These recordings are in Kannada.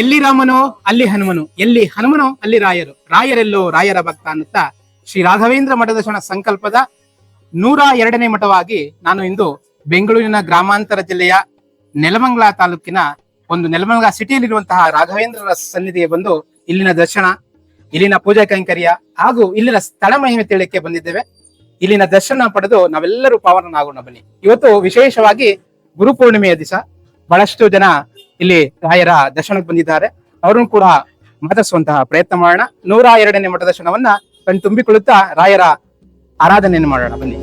ಎಲ್ಲಿ ರಾಮನೋ ಅಲ್ಲಿ ಹನುಮನು, ಎಲ್ಲಿ ಹನುಮನೋ ಅಲ್ಲಿ ರಾಯರು. ರಾಯರೆಲ್ಲೋ ರಾಯರ ಭಕ್ತ ಅನ್ನುತ್ತಾ ಶ್ರೀ ರಾಘವೇಂದ್ರ ಮಠದ ಶರಣ ಸಂಕಲ್ಪದ ನೂರ ಎರಡನೇ ಮಠವಾಗಿ ನಾನು ಇಂದು ಬೆಂಗಳೂರಿನ ಗ್ರಾಮಾಂತರ ಜಿಲ್ಲೆಯ ನೆಲಮಂಗಲ ತಾಲೂಕಿನ ಒಂದು ನೆಲಮಂಗಲ ಸಿಟಿಯಲ್ಲಿರುವಂತಹ ರಾಘವೇಂದ್ರರ ಸನ್ನಿಧಿಗೆ ಬಂದು ಇಲ್ಲಿನ ದರ್ಶನ, ಇಲ್ಲಿನ ಪೂಜಾ ಕೈಂಕರ್ಯ ಹಾಗೂ ಇಲ್ಲಿನ ಸ್ಥಳ ಮಹಿಮೆ ತಿಳಿಯಕ್ಕೆ ಬಂದಿದ್ದೇವೆ. ಇಲ್ಲಿನ ದರ್ಶನ ಪಡೆದು ನಾವೆಲ್ಲರೂ ಪಾವನನಾಗೋಣ ಬನ್ನಿ. ಇವತ್ತು ವಿಶೇಷವಾಗಿ ಗುರುಪೂರ್ಣಿಮೆಯ ದಿವಸ. ಬಹಳಷ್ಟು ಜನ ಇಲ್ಲಿ ರಾಯರ ದರ್ಶನಕ್ಕೆ ಬಂದಿದ್ದಾರೆ. ಅವರನ್ನು ಕೂಡ ಮಾತಾಡಿಸುವಂತಹ ಪ್ರಯತ್ನ ಮಾಡೋಣ. ನೂರ ಎರಡನೇ ಮಠ ದರ್ಶನವನ್ನ ಕಣ್ ತುಂಬಿಕೊಳ್ಳುತ್ತಾ ರಾಯರ ಆರಾಧನೆಯನ್ನು ಮಾಡೋಣ. ಬನ್ನಿ.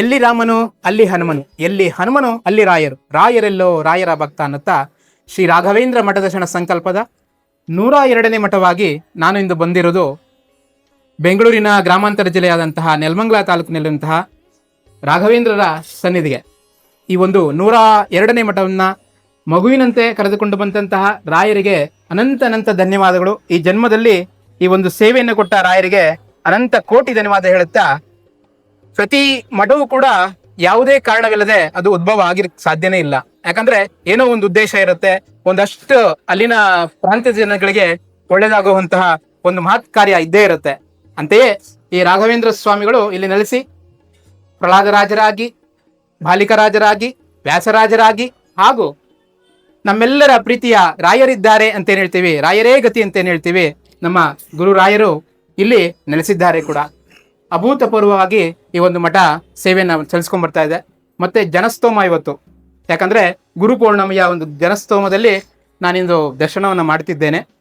ಎಲ್ಲಿ ರಾಮನು, ಅಲ್ಲಿ ಹನುಮನು. ಎಲ್ಲಿ ಹನುಮನು, ಅಲ್ಲಿ ರಾಯರು. ರಾಯರೆಲ್ಲೋ ರಾಯರ ಭಕ್ತ ಅನ್ನುತ್ತಾ ಶ್ರೀ ರಾಘವೇಂದ್ರ ಮಠದ ಶರಣ ಸಂಕಲ್ಪದ ನೂರ ಎರಡನೇ ಮಠವಾಗಿ ನಾನು ಇಂದು ಬಂದಿರೋದು ಬೆಂಗಳೂರಿನ ಗ್ರಾಮಾಂತರ ಜಿಲ್ಲೆಯಾದಂತಹ ನೆಲಮಂಗಲ ತಾಲೂಕಿನಲ್ಲಿರುವಂತಹ ರಾಘವೇಂದ್ರರ ಸನ್ನಿಧಿಗೆ. ಈ ಒಂದು ನೂರ ಎರಡನೇ ಮಠವನ್ನು ಮಗುವಿನಂತೆ ಕರೆದುಕೊಂಡು ಬಂದಂತಹ ರಾಯರಿಗೆ ಅನಂತ ಅನಂತ ಧನ್ಯವಾದಗಳು. ಈ ಜನ್ಮದಲ್ಲಿ ಈ ಒಂದು ಸೇವೆಯನ್ನು ಕೊಟ್ಟ ರಾಯರಿಗೆ ಅನಂತ ಕೋಟಿ ಧನ್ಯವಾದ ಹೇಳುತ್ತಾ ಪ್ರತಿ ಮಠವು ಕೂಡ ಯಾವುದೇ ಕಾರಣವಿಲ್ಲದೆ ಅದು ಉದ್ಭವ ಆಗಿರ್ ಸಾಧ್ಯನೇ ಇಲ್ಲ. ಯಾಕಂದ್ರೆ ಏನೋ ಒಂದು ಉದ್ದೇಶ ಇರುತ್ತೆ, ಒಂದಷ್ಟು ಅಲ್ಲಿನ ಪ್ರಾಂತ್ಯ ಜನಗಳಿಗೆ ಒಳ್ಳೇದಾಗುವಂತಹ ಒಂದು ಮಹತ್ ಕಾರ್ಯ ಇದ್ದೇ ಇರುತ್ತೆ. ಅಂತೆಯೇ ಈ ರಾಘವೇಂದ್ರ ಸ್ವಾಮಿಗಳು ಇಲ್ಲಿ ನೆಲೆಸಿ, ಪ್ರಹ್ಲಾದರಾಜರಾಗಿ, ಬಾಲಿಕರಾಜರಾಗಿ, ವ್ಯಾಸರಾಜರಾಗಿ ಹಾಗೂ ನಮ್ಮೆಲ್ಲರ ಪ್ರೀತಿಯ ರಾಯರಿದ್ದಾರೆ ಅಂತೇನು ಹೇಳ್ತೀವಿ, ರಾಯರೇ ಗತಿ ಅಂತೇನು ಹೇಳ್ತೀವಿ, ನಮ್ಮ ಗುರು ರಾಯರು ಇಲ್ಲಿ ನೆಲೆಸಿದ್ದಾರೆ ಕೂಡ. ಅಭೂತಪೂರ್ವವಾಗಿ ಈ ಒಂದು ಮಠ ಸೇವೆಯನ್ನು ಸಲ್ಲಿಸ್ಕೊಂಡ್ ಬರ್ತಾ ಇದೆ. ಮತ್ತೆ ಜನಸ್ತೋಮ ಇವತ್ತು. ಯಾಕಂದ್ರೆ ಗುರು ಪೌರ್ಣಮಿಯ ಒಂದು ಜನಸ್ತೋಮದಲ್ಲಿ ನಾನಿಂದು ದರ್ಶನವನ್ನು ಮಾಡ್ತಿದ್ದೇನೆ.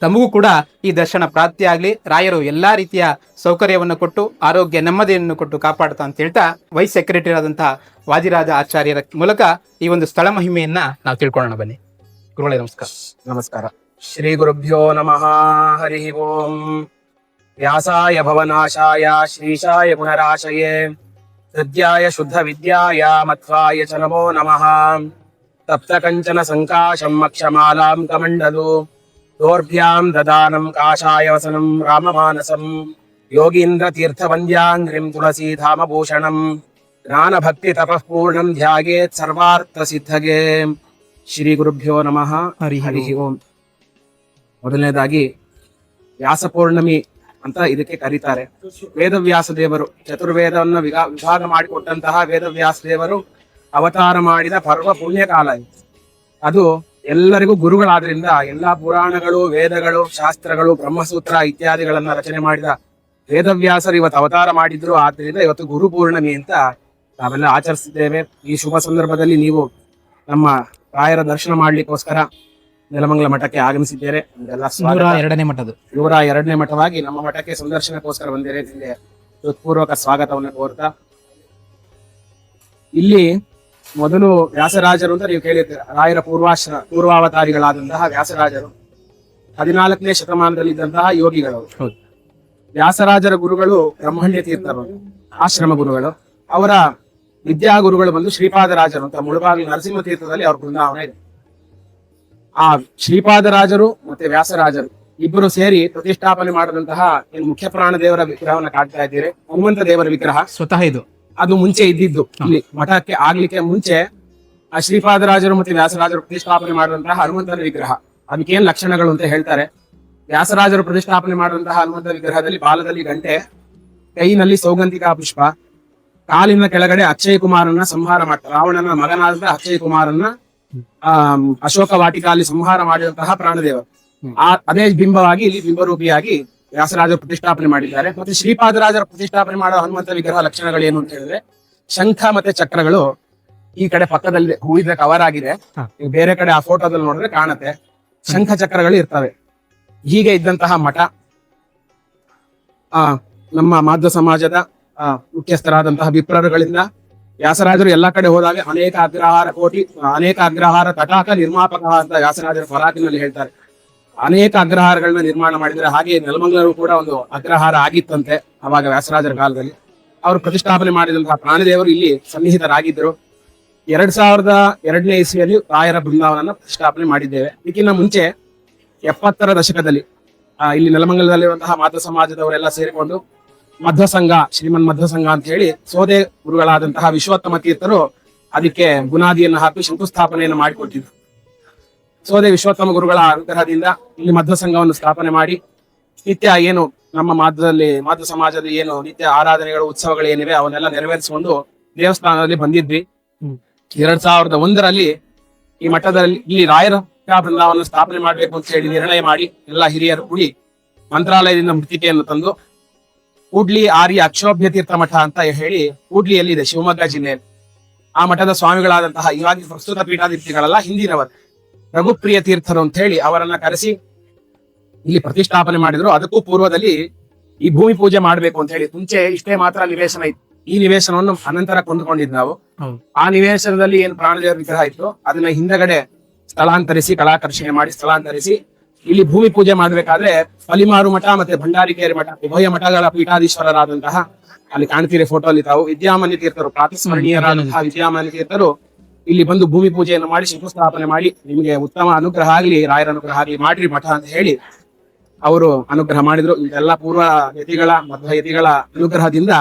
ತಮಗೂ ಕೂಡ ಈ ದರ್ಶನ ಪ್ರಾಪ್ತಿಯಾಗಲಿ ರಾಯರು ಎಲ್ಲಾ ರೀತಿಯ ಸೌಕರ್ಯವನ್ನು ಕೊಟ್ಟು ಆರೋಗ್ಯ ನೆಮ್ಮದಿಯನ್ನು ಕೊಟ್ಟು ಕಾಪಾಡ್ತಾ ಅಂತ ಹೇಳ್ತಾ ವೈಸ್ ಸೆಕ್ರೆಟರಿ ಆದಂತಹ ವಾದಿರಾಜ ಆಚಾರ್ಯರ ಮೂಲಕ ಈ ಒಂದು ಸ್ಥಳ ಮಹಿಮೆಯನ್ನ ನಾವು ತಿಳ್ಕೊಳ್ಳೋಣ ಬನ್ನಿ. ಗುರುಗಳೇ ನಮಸ್ಕಾರ. ನಮಸ್ಕಾರ. ಶ್ರೀ ಗುರುಭ್ಯೋ ನಮಃ. ಹರಿ ಓಂ. ವ್ಯಾಸಾಯ ಭವನಾಶಾಯ ಶ್ರೀಶಾಯ ಗುಣರಾಶಯೇ ಹೃದ್ಯಾಯ ಶುದ್ಧ ವಿದ್ಯಾಯ ಮಧ್ವಾಯ ಚ ನಮೋ ನಮಃ ತಪ್ತ ಕಂಚನ ಸಂಕಾಶಂ ಅಕ್ಷಮಾಲಾಂ ಕಮಂಡಲು ದೋರ್ಭ್ಯಾಂ ದದಾನಂ ಕಾಷಾಯ ವಸನಂ ರಾಮಮಾನಸಂ ಯೋಗೀಂದ್ರ ತೀರ್ಥವಂದ್ಯಾಂಗ್ರಿಂ ತುಳಸೀಧಾಮಭೂಷಣಂ ಜ್ಞಾನ ಭಕ್ತಿ ತಪಃ ಪೂರ್ಣಂ ಧ್ಯಾಯೇತ್ ಸರ್ವಾರ್ಥ ಸಿದ್ಧಗೆ ಶ್ರೀ ಗುರುಭ್ಯೋ ನಮಃ ಹರಿ ಹರಿ ಓಂ ಮೊದಲನೇದಾಗಿ ವ್ಯಾಸ ಪೌರ್ಣಮಿ ಅಂತ ಇದಕ್ಕೆ ಕರೀತಾರೆ. ವೇದವ್ಯಾಸ ದೇವರು, ಚತುರ್ವೇದವನ್ನು ವಿಭಾ- ವಿಭಾಗ ಮಾಡಿಕೊಟ್ಟಂತಹ ವೇದವ್ಯಾಸ ದೇವರು ಅವತಾರ ಮಾಡಿದ ಪರ್ವ ಪುಣ್ಯಕಾಲ. ಅದು ಎಲ್ಲರಿಗೂ ಗುರುಗಳಾದ್ರಿಂದ ಎಲ್ಲಾ ಪುರಾಣಗಳು, ವೇದಗಳು, ಶಾಸ್ತ್ರಗಳು, ಬ್ರಹ್ಮಸೂತ್ರ ಇತ್ಯಾದಿಗಳನ್ನ ರಚನೆ ಮಾಡಿದ ವೇದವ್ಯಾಸರು ಇವತ್ತು ಅವತಾರ ಮಾಡಿದ್ರು. ಆದ್ರಿಂದ ಇವತ್ತು ಗುರು ಪೂರ್ಣಮಿ ಅಂತ ನಾವೆಲ್ಲ ಆಚರಿಸಿದ್ದೇವೆ. ಈ ಶುಭ ಸಂದರ್ಭದಲ್ಲಿ ನೀವು ನಮ್ಮ ರಾಯರ ದರ್ಶನ ಮಾಡ್ಲಿಕ್ಕೋಸ್ಕರ ನೆಲಮಂಗಲ ಮಠಕ್ಕೆ ಆಗಮಿಸಿದ್ದೇವೆ. ನೂರ ಎರಡನೇ ಮಠದ್ದು. ನೂರ ಎರಡನೇ ಮಠವಾಗಿ ನಮ್ಮ ಮಠಕ್ಕೆ ಸಂದರ್ಶನಕ್ಕೋಸ್ಕರ ಬಂದಿದೆ. ನಿಮಗೆ ಹೃತ್ಪೂರ್ವಕ ಸ್ವಾಗತವನ್ನು ಕೋರ್ತಾ. ಇಲ್ಲಿ ಮೊದಲು ವ್ಯಾಸರಾಜರು ಅಂತ ನೀವು ಕೇಳಿರ್ತೀರ. ರಾಯರ ಪೂರ್ವಾಶ್ರ ಪೂರ್ವಾವತಾರಿಗಳಾದಂತಹ ವ್ಯಾಸರಾಜರು. ಹದಿನಾಲ್ಕನೇ ಶತಮಾನದಲ್ಲಿದ್ದಂತಹ ಯೋಗಿಗಳು. ಹೌದು. ವ್ಯಾಸರಾಜರ ಗುರುಗಳು ಬ್ರಹ್ಮಣ್ಯ ತೀರ್ಥರು ಆಶ್ರಮ ಗುರುಗಳು. ಅವರ ವಿದ್ಯಾಗುರುಗಳು ಬಂದು ಶ್ರೀಪಾದರಾಜರು ಅಂತ ಮುಳುಬಾಗಿಲು ನರಸಿಂಹ ತೀರ್ಥದಲ್ಲಿ ಅವ್ರ ಬೃಂದಾವನ ಇದೆ. ಆ ಶ್ರೀಪಾದರಾಜರು ಮತ್ತೆ ವ್ಯಾಸರಾಜರು ಇಬ್ಬರು ಸೇರಿ ಪ್ರತಿಷ್ಠಾಪನೆ ಮಾಡಿದಂತಹ ಏನು ಮುಖ್ಯ ಪ್ರಾಣ ದೇವರ ವಿಗ್ರಹವನ್ನ ಕಾಡ್ತಾ ಇದ್ದೀರಿ. ಹನುಮಂತ ದೇವರ ವಿಗ್ರಹ. ಸ್ವತಃ ಇದು. ಅದು ಮುಂಚೆ ಇದ್ದಿದ್ದು. ಇಲ್ಲಿ ಮಠಕ್ಕೆ ಆಗ್ಲಿಕ್ಕೆ ಮುಂಚೆ ಆ ಶ್ರೀಪಾದರಾಜರು ಮತ್ತೆ ವ್ಯಾಸರಾಜರು ಪ್ರತಿಷ್ಠಾಪನೆ ಮಾಡಿದಂತಹ ಹನುಮಂತನ ವಿಗ್ರಹ. ಅದಕ್ಕೇನ್ ಲಕ್ಷಣಗಳು ಅಂತ ಹೇಳ್ತಾರೆ. ವ್ಯಾಸರಾಜರು ಪ್ರತಿಷ್ಠಾಪನೆ ಮಾಡಿದಂತಹ ಹನುಮಂತ ವಿಗ್ರಹದಲ್ಲಿ ಬಾಲದಲ್ಲಿ ಗಂಟೆ ಕೈನಲ್ಲಿ ಸೌಗಂಧಿಕಾ ಪುಷ್ಪ ಕಾಲಿನ ಕೆಳಗಡೆ ಅಕ್ಷಯ್ ಕುಮಾರನ್ನ ಸಂಹಾರ ಮಾಡ್ತಾರೆ. ರಾವಣನ ಮಗನಾದ ಅಕ್ಷಯ್ ಕುಮಾರನ್ನ ಆ ಅಶೋಕ ವಾಟಿಕಾಲಿ ಸಂಹಾರ ಮಾಡಿದಂತಹ ಪ್ರಾಣದೇವ. ಆ ಅದೇ ಬಿಂಬವಾಗಿ ಇಲ್ಲಿ ಬಿಂಬರೂಪಿಯಾಗಿ ವ್ಯಾಸರಾಜರು ಪ್ರತಿಷ್ಠಾಪನೆ ಮಾಡಿದ್ದಾರೆ. ಮತ್ತೆ ಶ್ರೀಪಾದರಾಜರ ಪ್ರತಿಷ್ಠಾಪನೆ ಮಾಡುವ ಹನುಮಂತ ವಿಗ್ರಹ ಲಕ್ಷಣಗಳು ಏನು ಅಂತ ಹೇಳಿದ್ರೆ ಶಂಖ ಮತ್ತೆ ಚಕ್ರಗಳು ಈ ಕಡೆ ಪಕ್ಕದಲ್ಲಿ ಹೂವಿದ ಕವರ್ ಆಗಿದೆ. ಬೇರೆ ಕಡೆ ಆ ಫೋಟೋದಲ್ಲಿ ನೋಡಿದ್ರೆ ಕಾಣುತ್ತೆ. ಶಂಖ ಚಕ್ರಗಳು ಇರ್ತವೆ. ಹೀಗೆ ಇದ್ದಂತಹ ಮಠ ಆ ನಮ್ಮ ಮಾಧ್ವ ಸಮಾಜದ ಮುಖ್ಯಸ್ಥರಾದಂತಹ ವಿಪ್ರರುಗಳಿಂದ ವ್ಯಾಸರಾಜರು ಎಲ್ಲಾ ಕಡೆ ಹೋದಾಗ ಅನೇಕ ಅಗ್ರಹಾರ ಕೋಟಿ, ಅನೇಕ ಅಗ್ರಹಾರ ತಟಾಕ ನಿರ್ಮಾಪಕ ಅಂತ ವ್ಯಾಸರಾಜರು ಫರಾಕಿನಲ್ಲಿ ಹೇಳ್ತಾರೆ. ಅನೇಕ ಅಗ್ರಹಾರಗಳನ್ನ ನಿರ್ಮಾಣ ಮಾಡಿದ್ರೆ ಹಾಗೆ ನೆಲಮಂಗಲರು ಕೂಡ ಒಂದು ಅಗ್ರಹಾರ ಆಗಿತ್ತಂತೆ ಅವಾಗ ವ್ಯಾಸರಾಜರ ಕಾಲದಲ್ಲಿ. ಅವರು ಪ್ರತಿಷ್ಠಾಪನೆ ಮಾಡಿದಂತಹ ಪ್ರಾಣದೇವರು ಇಲ್ಲಿ ಸನ್ನಿಹಿತರಾಗಿದ್ದರು. ಎರಡ್ ಸಾವಿರದ ಎರಡನೇ ಇಸ್ವಿಯಲ್ಲಿ ರಾಯರ ಬೃಂದಾವನ ಪ್ರತಿಷ್ಠಾಪನೆ ಮಾಡಿದ್ದೇವೆ. ಇದಕ್ಕಿಂತ ಮುಂಚೆ ಎಪ್ಪತ್ತರ ದಶಕದಲ್ಲಿ ಇಲ್ಲಿ ನೆಲಮಂಗಲದಲ್ಲಿರುವಂತಹ ಮಾತೃ ಸಮಾಜದವರೆಲ್ಲ ಸೇರಿಕೊಂಡು ಮಧ್ವ ಸಂಘ ಶ್ರೀಮನ್ ಮಧ್ವ ಸಂಘ ಅಂತ ಹೇಳಿ ಸೋದೆ ಗುರುಗಳಾದಂತಹ ವಿಶ್ವೋತ್ತಮ ತೀರ್ಥರು ಅದಕ್ಕೆ ಬುನಾದಿಯನ್ನು ಹಾಕಿ ಶಂಕುಸ್ಥಾಪನೆಯನ್ನು ಮಾಡಿಕೊಟ್ಟಿದ್ರು ಸೋದೆ ವಿಶ್ವೋತ್ತಮ ಗುರುಗಳ ಅನುಗ್ರಹದಿಂದ ಇಲ್ಲಿ ಮಧ್ವ ಸಂಘವನ್ನು ಸ್ಥಾಪನೆ ಮಾಡಿ ನಿತ್ಯ ಏನು ನಮ್ಮ ಮಾಧ್ಯದಲ್ಲಿ ಮಾಧ್ಯ ಸಮಾಜದ ಏನು ನಿತ್ಯ ಆರಾಧನೆಗಳು ಉತ್ಸವಗಳು ಏನಿವೆ ಅವನ್ನೆಲ್ಲ ನೆರವೇರಿಸಿಕೊಂಡು ದೇವಸ್ಥಾನದಲ್ಲಿ ಬಂದಿದ್ವಿ. ಎರಡ್ ಸಾವಿರದ ಒಂದರಲ್ಲಿ ಈ ಮಠದಲ್ಲಿ ಇಲ್ಲಿ ರಾಯರ ಬೃಂದಾವನ ಸ್ಥಾಪನೆ ಮಾಡಬೇಕು ಅಂತ ಹೇಳಿ ನಿರ್ಣಯ ಮಾಡಿ ಎಲ್ಲ ಹಿರಿಯರು ಕೂಡಿ ಮಂತ್ರಾಲಯದಿಂದ ಮೃತಿಕೆಯನ್ನು ತಂದು ಕೂಡ್ಲಿ ಆರ್ಯ ಅಕ್ಷೋಭ್ಯ ತೀರ್ಥ ಮಠ ಅಂತ ಹೇಳಿ ಕೂಡ್ಲಿಯಲ್ಲಿ ಇದೆ ಶಿವಮೊಗ್ಗ ಜಿಲ್ಲೆಯಲ್ಲಿ ಆ ಮಠದ ಸ್ವಾಮಿಗಳಾದಂತಹ ಇವಾಗ ಪ್ರಸ್ತುತ ಪೀಠಾಧಿಪತಿಗಳಲ್ಲ ಹಿಂದಿನವರು. ರಘುಪ್ರಿಯ ತೀರ್ಥರು ಅಂತ ಹೇಳಿ ಅವರನ್ನ ಕರೆಸಿ ಇಲ್ಲಿ ಪ್ರತಿಷ್ಠಾಪನೆ ಮಾಡಿದ್ರು. ಅದಕ್ಕೂ ಪೂರ್ವದಲ್ಲಿ ಈ ಭೂಮಿ ಪೂಜೆ ಮಾಡ್ಬೇಕು ಅಂತ ಹೇಳಿ ಮುಂಚೆ ಇಷ್ಟೇ ಮಾತ್ರ ನಿವೇಶನ ಇತ್ತು. ಈ ನಿವೇಶನವನ್ನು ಅನಂತರ ಕೊಂಡುಕೊಂಡಿದ್ದು ನಾವು. ಆ ನಿವೇಶನದಲ್ಲಿ ಏನ್ ಪ್ರಾಣದೇವರ ವಿಗ್ರಹ ಇತ್ತು ಅದನ್ನ ಹಿಂದಗಡೆ ಸ್ಥಳಾಂತರಿಸಿ ಕಲಾಕರ್ಷಣೆ ಮಾಡಿ ಸ್ಥಳಾಂತರಿಸಿ ಇಲ್ಲಿ ಭೂಮಿ ಪೂಜೆ ಮಾಡ್ಬೇಕಾದ್ರೆ ಫಲಿಮಾರು ಮಠ ಮತ್ತೆ ಭಂಡಾರಿಕೇರಿ ಮಠ ಉಭಯ ಮಠಗಳ ಪೀಠಾಧೀಶ್ವರರಾದಂತಹ ಅಲ್ಲಿ ಕಾಣ್ತೀರಿ ಫೋಟೋ ಅಲ್ಲಿ ತಾವು. ವಿದ್ಯಾಮಾನ್ಯ ತೀರ್ಥರು ಪ್ರಾತಸ್ಮರಣೀಯರಾದಂತಹ ವಿದ್ಯಾಮಾನ್ಯ ತೀರ್ಥರು ಇಲ್ಲಿ ಬಂದು ಭೂಮಿ ಪೂಜೆಯನ್ನು ಮಾಡಿ ಶಂಕುಸ್ಥಾಪನೆ ಮಾಡಿ ನಿಮಗೆ ಉತ್ತಮ ಅನುಗ್ರಹ ಆಗ್ಲಿ ರಾಯರ ಅನುಗ್ರಹ ಆಗ್ಲಿ ಮಾಡ್ರಿ ಮಠ ಅಂತ ಹೇಳಿ ಅವರು ಅನುಗ್ರಹ ಮಾಡಿದ್ರು. ಇದೆಲ್ಲ ಪೂರ್ವ ಯತಿಗಳ ಮಧ್ವ ಯತಿಗಳ ಅನುಗ್ರಹದಿಂದ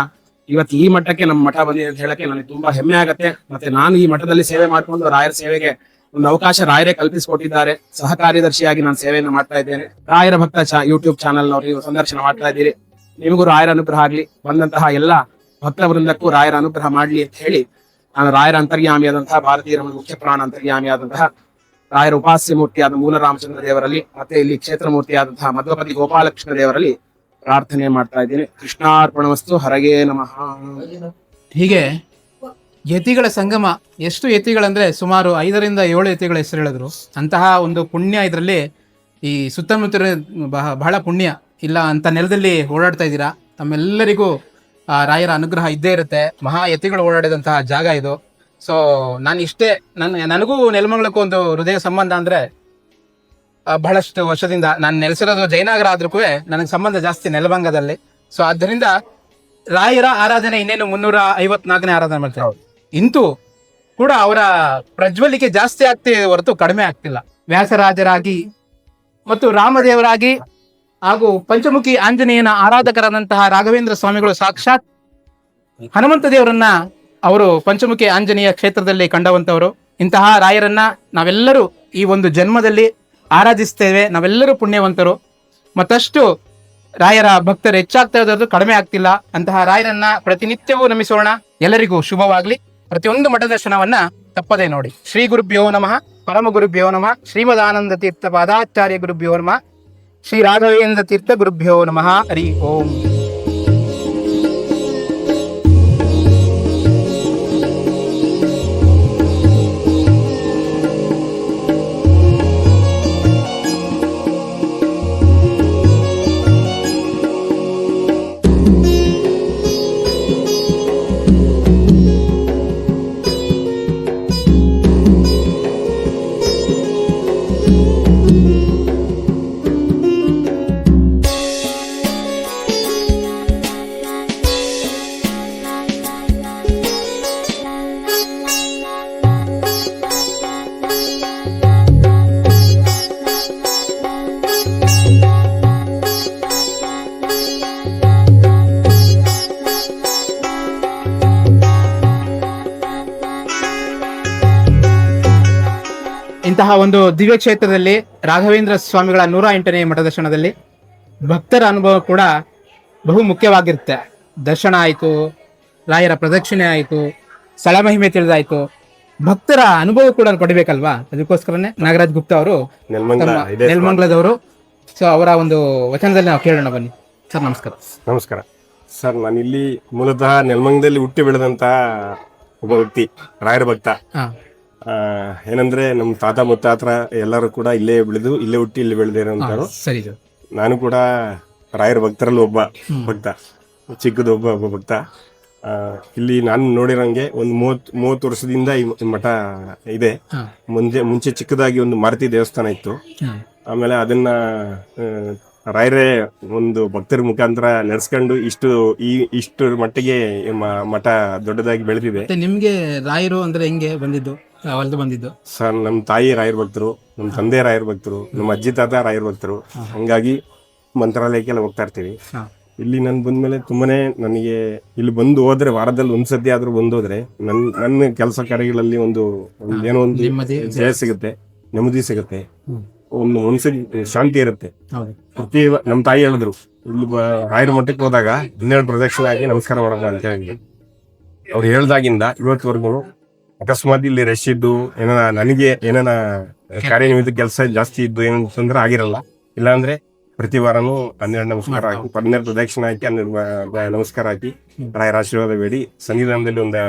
ಇವತ್ತು ಈ ಮಠಕ್ಕೆ ನಮ್ಮ ಮಠ ಬಂದಿದೆ ಅಂತ ಹೇಳಕ್ಕೆ ನನಗೆ ತುಂಬಾ ಹೆಮ್ಮೆ ಆಗತ್ತೆ. ಮತ್ತೆ ನಾನು ಈ ಮಠದಲ್ಲಿ ಸೇವೆ ಮಾಡ್ಕೊಂಡು ರಾಯರ ಸೇವೆಗೆ ಒಂದು ಅವಕಾಶ ರಾಯರೇ ಕಲ್ಪಿಸಿಕೊಟ್ಟಿದ್ದಾರೆ. ಸಹ ಕಾರ್ಯದರ್ಶಿಯಾಗಿ ನಾನು ಸೇವೆಯನ್ನು ಮಾಡ್ತಾ ಇದ್ದೇನೆ. ರಾಯರ ಭಕ್ತ ಚಾ ಯೂಟ್ಯೂಬ್ ಚಾನೆಲ್ ನವರು ನೀವು ಸಂದರ್ಶನ ಮಾಡ್ತಾ ಇದ್ದೀರಿ. ನಿಮಗೂ ರಾಯರ ಅನುಗ್ರಹ ಆಗ್ಲಿ. ಬಂದಂತಹ ಎಲ್ಲ ಭಕ್ತ ವೃಂದಕ್ಕೂ ರಾಯರ ಅನುಗ್ರಹ ಮಾಡ್ಲಿ ಅಂತ ಹೇಳಿ ನಾನು ರಾಯರ ಅಂತರ್ಯಾಮಿಯಾದಂತಹ ಭಾರತೀಯರ ಮುಖ್ಯ ಪ್ರಾಣ ಅಂತರ್ಯಾಮಿಯಾದಂತಹ ರಾಯರ ಉಪಾಸ್ಯ ಮೂರ್ತಿಯಾದ ಮೂಲ ರಾಮಚಂದ್ರ ದೇವರಲ್ಲಿ, ಮತ್ತೆ ಇಲ್ಲಿ ಕ್ಷೇತ್ರ ಮೂರ್ತಿಯಾದಂತಹ ಮಧ್ವಪತಿ ಗೋಪಾಲಕೃಷ್ಣ ದೇವರಲ್ಲಿ ಪ್ರಾರ್ಥನೆ ಮಾಡ್ತಾ ಇದ್ದೀನಿ. ಕೃಷ್ಣಾರ್ಪಣ ವಸ್ತು ಹರಗೇ ನಮಃ. ಹೀಗೆ ಯತಿಗಳ ಸಂಗಮ. ಎಷ್ಟು ಯತಿಗಳಂದ್ರೆ ಸುಮಾರು ಐದರಿಂದ ಏಳು ಯತಿಗಳ ಹೆಸರು ಹೇಳಿದ್ರು ಅಂತಹ ಒಂದು ಪುಣ್ಯ ಇದರಲ್ಲಿ ಈ ಸುತ್ತಮುತ್ತ ಬಹ- ಬಹಳ ಪುಣ್ಯ ಇಲ್ಲ ಅಂತ ನೆಲದಲ್ಲಿ ಓಡಾಡ್ತಾ ಇದ್ದೀರಾ? ತಮ್ಮೆಲ್ಲರಿಗೂ ಆ ರಾಯರ ಅನುಗ್ರಹ ಇದ್ದೇ ಇರುತ್ತೆ. ಮಹಾ ಯತಿಗಳು ಓಡಾಡಿದಂತಹ ಜಾಗ ಇದು. ಸೊ ನಾನು ಇಷ್ಟೇ ನನ್ನ ನನಗೂ ನೆಲಮಂಗಲಕ್ಕೂ ಒಂದು ಹೃದಯ ಸಂಬಂಧ ಅಂದ್ರೆ ಬಹಳಷ್ಟು ವರ್ಷದಿಂದ ನಾನು ನೆಲೆಸಿರೋದು ಜಯನಗರ ಆದ್ರೂ ನನಗೆ ಸಂಬಂಧ ಜಾಸ್ತಿ ನೆಲಭಂಗದಲ್ಲಿ ಸೊ ಆದ್ದರಿಂದ ರಾಯರ ಆರಾಧನೆ ಇನ್ನೇನು ಮುನ್ನೂರ ಐವತ್ನಾಲ್ಕನೇ ಆರಾಧನೆ ಮಾಡ್ತಾರೆ? ಇಂತೂ ಕೂಡ ಅವರ ಪ್ರಜ್ವಲಿಕೆ ಜಾಸ್ತಿ ಆಗ್ತಿದೆ ಹೊರತು ಕಡಿಮೆ ಆಗ್ತಿಲ್ಲ. ವ್ಯಾಸರಾಜರಾಗಿ ಮತ್ತು ರಾಮದೇವರಾಗಿ ಹಾಗೂ ಪಂಚಮುಖಿ ಆಂಜನೇಯನ ಆರಾಧಕರಾದಂತಹ ರಾಘವೇಂದ್ರ ಸ್ವಾಮಿಗಳು ಸಾಕ್ಷಾತ್ ಹನುಮಂತ ದೇವರನ್ನ ಅವರು ಪಂಚಮುಖಿ ಆಂಜನೇಯ ಕ್ಷೇತ್ರದಲ್ಲಿ ಕಂಡವಂತವರು. ಇಂತಹ ರಾಯರನ್ನ ನಾವೆಲ್ಲರೂ ಈ ಒಂದು ಜನ್ಮದಲ್ಲಿ ಆರಾಧಿಸ್ತೇವೆ. ನಾವೆಲ್ಲರೂ ಪುಣ್ಯವಂತರು. ಮತ್ತಷ್ಟು ರಾಯರ ಭಕ್ತರು ಹೆಚ್ಚಾಗ್ತಾ ಇರೋದು ಕಡಿಮೆ ಆಗ್ತಿಲ್ಲ. ಅಂತಹ ರಾಯರನ್ನ ಪ್ರತಿನಿತ್ಯವೂ ನಮಿಸೋಣ. ಎಲ್ಲರಿಗೂ ಶುಭವಾಗ್ಲಿ. ಪ್ರತಿಯೊಂದು ಮಠದರ್ಶನವನ್ನ ತಪ್ಪದೆ ನೋಡಿ. ಶ್ರೀ ಗುರುಭ್ಯೋ ನಮಃ. ಪರಮ ಗುರುಭ್ಯೋ ನಮಃ. ಶ್ರೀಮದಾನಂದ ತೀರ್ಥ ಪಾದಾಚಾರ್ಯ ಗುರುಭ್ಯೋ ನಮಃ. ಶ್ರೀ ರಾಘವೇಂದ್ರ ತೀರ್ಥ ಗುರುಭ್ಯೋ ನಮಃ. ಹರಿ ಓಂ. ಇಂತಹ ಒಂದು ದಿವ್ಯ ಕ್ಷೇತ್ರದಲ್ಲಿ ರಾಘವೇಂದ್ರ ಸ್ವಾಮಿಗಳ ನೂರ ಎಂಟನೇ ಮಠದರ್ಶನದಲ್ಲಿ ಭಕ್ತರ ಅನುಭವ ಕೂಡ ಬಹು ಮುಖ್ಯವಾಗಿರುತ್ತೆ. ದರ್ಶನ ಆಯಿತು ರಾಯರ ಪ್ರದಕ್ಷಿಣೆ ಆಯಿತು ಸ್ಥಳ ಮಹಿಮೆ ತಿಳಿದಾಯ್ತು. ಭಕ್ತರ ಅನುಭವ ಕೂಡ ಪಡಿಬೇಕಲ್ವಾ ಅದಕ್ಕೋಸ್ಕರನೇ ನಾಗರಾಜ್ ಗುಪ್ತಾ ಅವರು ನೆಲ್ಮಂಗ್ಲದವರು. ಸೊ ಅವರ ಒಂದು ವಚನದಲ್ಲಿ ನಾವು ಕೇಳೋಣ ಬನ್ನಿ. ಸರ್ ನಮಸ್ಕಾರ. ನಮಸ್ಕಾರ. ಸರ್ ನಾನು ಇಲ್ಲಿ ಮೂಲತಃ ನೆಲಮಂಗ್ಲದಲ್ಲಿ ಹುಟ್ಟಿ ಬೆಳೆದಂತ ಒಬ್ಬ ವ್ಯಕ್ತಿ ರಾಯರ ಭಕ್ತ. ಏನಂದ್ರೆ ನಮ್ಮ ತಾತ ಮುತ್ತಾತ್ರ ಎಲ್ಲರೂ ಕೂಡ ಇಲ್ಲೇ ಬೆಳೆದು ಇಲ್ಲೇ ಹುಟ್ಟಿ ಇಲ್ಲಿ ಬೆಳೆದಿರೋಂಥವ್ರು ಸರಿ ಇದು ನಾನು ಕೂಡ ರಾಯರ ಭಕ್ತರಲ್ಲಿ ಒಬ್ಬ ಭಕ್ತ ಚಿಕ್ಕದು ಒಬ್ಬ ಒಬ್ಬ ಭಕ್ತ. ಆ, ಇಲ್ಲಿ ನಾನು ನೋಡಿರಂಗೆ ಒಂದು ಮೂವತ್ ಮೂವತ್ತು ವರ್ಷದಿಂದ ಈ ಮ- ಮಠ ಇದೆ. ಮುಂಚೆ ಮುಂಚೆ ಚಿಕ್ಕದಾಗಿ ಒಂದು ಮಾರುತಿ ದೇವಸ್ಥಾನ ಇತ್ತು. ಹಾ. ಆಮೇಲೆ ಅದನ್ನ ಆ, ರಾಯರೇ ಒಂದು ಭಕ್ತರ ಮುಖಾಂತರ ನಡೆಸ್ಕೊಂಡು ಇಷ್ಟು ಈ ಇಷ್ಟು ಮಟ್ಟಿಗೆ ಈ ಮ- ಮಠ ದೊಡ್ಡದಾಗಿ ಬೆಳೆದಿದೆ. ಮತ್ತೆ ನಿಮ್ಗೆ ರಾಯರು ಅಂದ್ರೆ ಹೆಂಗೆ ಬಂದಿದ್ದು? ಬಂದಿದ್ದು. ಸರ್ ನಮ್ಮ ತಾಯಿ ರಾಯರ್ ಭಕ್ತರು ನಮ್ಮ ತಂದೆ ರಾಯರ್ ಭಕ್ತರು ನಮ್ಮ ಅಜ್ಜಿ ತಾತ ರಾಯರ ಭಕ್ತರು ಹಂಗಾಗಿ ಮಂತ್ರಾಲಯಕ್ಕೆಲ್ಲ ಹೋಗ್ತಾ ಇರ್ತೀವಿ. ಇಲ್ಲಿ ನಾನು ಬಂದ್ಮೇಲೆ ತುಂಬಾನೇ ನನಗೆ ಇಲ್ಲಿ ಬಂದು ಹೋದ್ರೆ ವಾರದಲ್ಲಿ ಒಂದ್ ಸತಿ ಆದ್ರೂ ಬಂದು ಹೋದ್ರೆ ನನ್ ನನ್ನ ಕೆಲಸ ಕಾರ್ಯಗಳಲ್ಲಿ ಒಂದು ಒಂದು ಏನೋ ಒಂದು ನೆಮ್ಮದಿ ಜಯ ಸಿಗುತ್ತೆ ನೆಮ್ಮದಿ ಸಿಗುತ್ತೆ. ಒಂದು ಮನಸ್ಸಿಗೆ ಶಾಂತಿ ಇರುತ್ತೆ. ಹೌದು. ಪ್ರತಿ ನಮ್ಮ ತಾಯಿ ಹೇಳಿದ್ರು ಇಲ್ಲಿ ಬ- ರಾಯರ ಮಠಕ್ಕೆ ಹೋದಾಗ ಹನ್ನೆರಡು ಪ್ರದಕ್ಷಿಣೆ ಆಗಿ ನಮಸ್ಕಾರ ಮಾಡೋಣ ಅಂತ ಹೇಳಿ. ಅವ್ರು ಹೇಳ್ದಾಗಿಂದ ಇವತ್ತುವರೆಗೂ ಅಕಸ್ಮಾತ್ ಇಲ್ಲಿ ರಶ್ ಇದ್ದು ಏನನ ನನಗೆ ಏನನ ಕಾರ್ಯನಿಮಿತ್ತ ಕೆಲಸ ಜಾಸ್ತಿ ಇದ್ದು ಏನು ತೊಂದರೆ ಆಗಿರಲ್ಲ. ಇಲ್ಲಾಂದ್ರೆ ಪ್ರತಿ ವಾರನೂ ಹನ್ನೆರಡು ನಮಸ್ಕಾರ ಹಾಕಿ ಹನ್ನೆರಡು ಪ್ರದಕ್ಷಿಣೆ ಹಾಕಿ ಹನ್ನೆರಡು ನಮಸ್ಕಾರ ಹಾಕಿ ರಾಯರ ಆಶೀರ್ವಾದ ಬೇಡಿ. ಸನ್ನಿಧಾನದಲ್ಲಿ ಒಂದು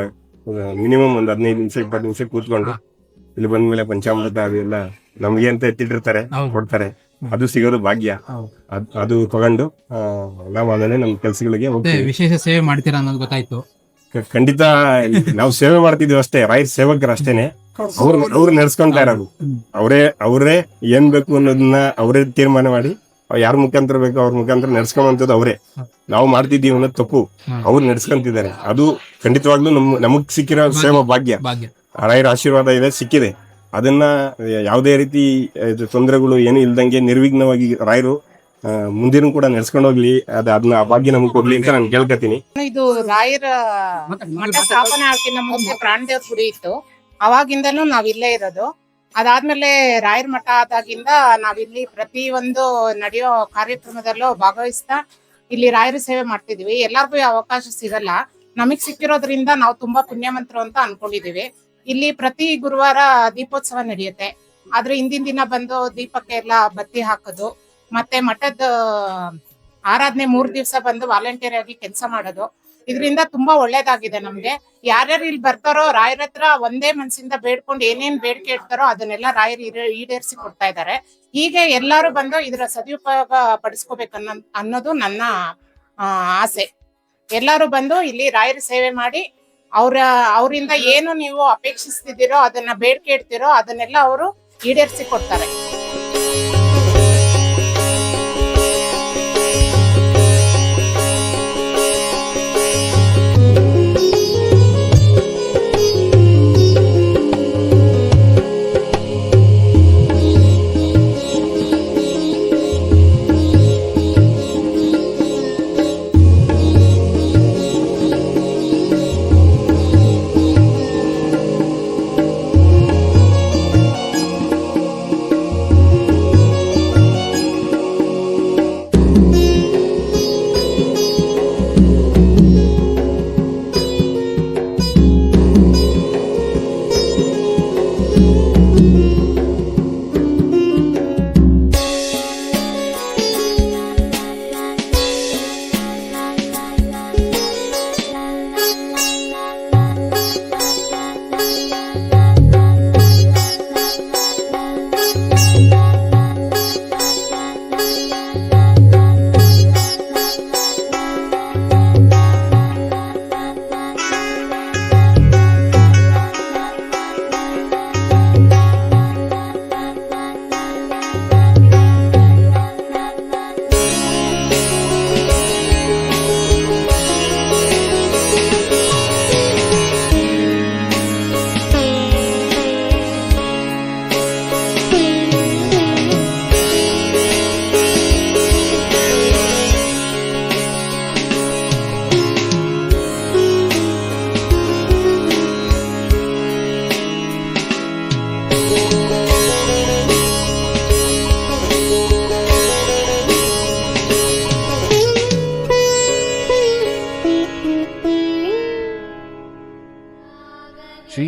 ಮಿನಿಮಮ್ ಒಂದು ಹದಿನೈದು ನಿಮಿಷ ಇಪ್ಪತ್ತು ನಿಮಿಷ ಕೂತ್ಕೊಂಡು ಇಲ್ಲಿ ಬಂದ್ಮೇಲೆ ಪಂಚಾಮೃತ ಅದೆಲ್ಲ ನಮ್ಗೆ ಅಂತ ಎತ್ತಿಟ್ಟಿರ್ತಾರೆ. ಕೊಡ್ತಾರೆ. ಅದು ಸಿಗೋದು ಭಾಗ್ಯ. ಅದು ತಗೊಂಡು ನಾವು ಆಮೇಲೆ ನಮ್ಮ ಕೆಲಸಗಳಿಗೆ ವಿಶೇಷ ಸೇವೆ ಮಾಡ್ತೀರಾ ಅನ್ನೋದು ಗೊತ್ತಾಯ್ತು. ಖಂಡಿತ ನಾವು ಸೇವೆ ಮಾಡ್ತಿದ್ವಿ ಅಷ್ಟೇ ರಾಯರ್ ಸೇವಕರು ಅಷ್ಟೇನೆ. ಅವ್ರು ಅವ್ರು ನಡ್ಸ್ಕೊಂತಾರ ಇರೋದು. ಅವರೇ ಅವರೇ ಏನ್ ಬೇಕು ಅನ್ನೋದನ್ನ ಅವರೇ ತೀರ್ಮಾನ ಮಾಡಿ ಯಾರ ಮುಖಾಂತರ ಬೇಕು ಅವ್ರ ಮುಖಾಂತರ ನಡ್ಸ್ಕೊಂಬಂತದ್ದು ಅವರೇ. ನಾವು ಮಾಡ್ತಿದ್ದೀವಿ ಅನ್ನೋದು ತಪ್ಪು. ಅವ್ರು ನಡ್ಸ್ಕೊಂತಿದ್ದಾರೆ ಅದು ಖಂಡಿತವಾಗ್ಲೂ ನಮ್ ನಮಗ್ ಸಿಕ್ಕಿರೋ ಸೇವಾ ಭಾಗ್ಯ. ರಾಯರ ಆಶೀರ್ವಾದ ಇದೆ ಸಿಕ್ಕಿದೆ. ಅದನ್ನ ಯಾವುದೇ ರೀತಿ ತೊಂದರೆಗಳು ಏನು ಇಲ್ದಂಗೆ ನಿರ್ವಿಘ್ನವಾಗಿ ರಾಯರು ಮುಂದಿನ ಕೂಡ ನಡ್ಸ್ಕೊಂಡು ಹೋಗ್ಲಿ. ಅದ ಅದನ್ನ ಭಾಗ್ಯ ನಮ್ಗೆ ಕೊಡ್ಲಿ ಅಂತ ನಾನು ಕೇಳ್ಕತೀನಿ ಇದು ರಾಯರ ಮಠ ಸ್ಥಾಪನೆ ಆಗಿ ಮುಂಚೆ ಪ್ರಾಣದೇವ್ರ ಗುಡಿ ಇತ್ತು. ಅವಾಗಿಂದನೂ ನಾವ್ ಇಲ್ಲೇ ಇರೋದು. ಅದಾದ್ಮೇಲೆ ರಾಯರ ಮಠ ಆದಾಗಿಂದ ನಾವಿಲ್ಲಿ ಪ್ರತಿ ಒಂದು ನಡೆಯೋ ಕಾರ್ಯಕ್ರಮದಲ್ಲೂ ಭಾಗವಹಿಸ್ತಾ ಇಲ್ಲಿ ರಾಯರ ಸೇವೆ ಮಾಡ್ತಿದೀವಿ. ಎಲ್ಲಾರ್ಗು ಅವಕಾಶ ಸಿಗಲ್ಲ. ನಮಗ್ ಸಿಕ್ಕಿರೋದ್ರಿಂದ ನಾವು ತುಂಬಾ ಪುಣ್ಯಮಂತ್ರ ಅಂತ ಅನ್ಕೊಂಡಿದೀವಿ. ಇಲ್ಲಿ ಪ್ರತಿ ಗುರುವಾರ ದೀಪೋತ್ಸವ ನಡೆಯುತ್ತೆ. ಆದ್ರೆ ಹಿಂದಿನ ದಿನ ಬಂದು ದೀಪಕ್ಕೆ ಎಲ್ಲ ಬತ್ತಿ ಹಾಕೋದು. ಮತ್ತೆ ಮಠದ ಆರಾಧನೆ ಮೂರ್ ದಿವಸ ಬಂದು ವಾಲಂಟಿಯರ್ ಆಗಿ ಕೆಲಸ ಮಾಡೋದು. ಇದರಿಂದ ತುಂಬಾ ಒಳ್ಳೇದಾಗಿದೆ ನಮ್ಗೆ. ಯಾರ್ಯಾರು ಇಲ್ಲಿ ಬರ್ತಾರೋ ರಾಯರ ಹತ್ರ ಒಂದೇ ಮನಸ್ಸಿಂದ ಬೇಡ್ಕೊಂಡು ಏನೇನ್ ಬೇಡಿಕೆ ಇಡ್ತಾರೋ ಅದನ್ನೆಲ್ಲ ರಾಯರು ಈಡೇ- ಈಡೇರಿಸಿ ಕೊಡ್ತಾ ಇದ್ದಾರೆ ಹೀಗೆ ಎಲ್ಲಾರು ಬಂದು ಇದರ ಸದುಪಯೋಗ ಪಡಿಸ್ಕೋಬೇಕನ್ನೋ ಅನ್ನೋದು ನನ್ನ ಆಸೆ. ಎಲ್ಲಾರು ಬಂದು ಇಲ್ಲಿ ರಾಯರ ಸೇವೆ ಮಾಡಿ ಅವ್ರ, ಅವರಿಂದ ಏನು ನೀವು ಅಪೇಕ್ಷಿಸ್ತಿದ್ದೀರೋ ಅದನ್ನ ಬೇಡಿಕೆ ಇಡ್ತಿರೋ ಅದನ್ನೆಲ್ಲ ಅವರು ಈಡೇರಿಸಿ ಕೊಡ್ತಾರೆ.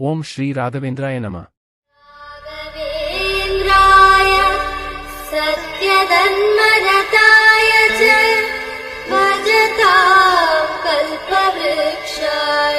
ॐ श्री राघवेन्द्राय नमः सत्यधन्मरताय च मरता कल्पवृक्षाय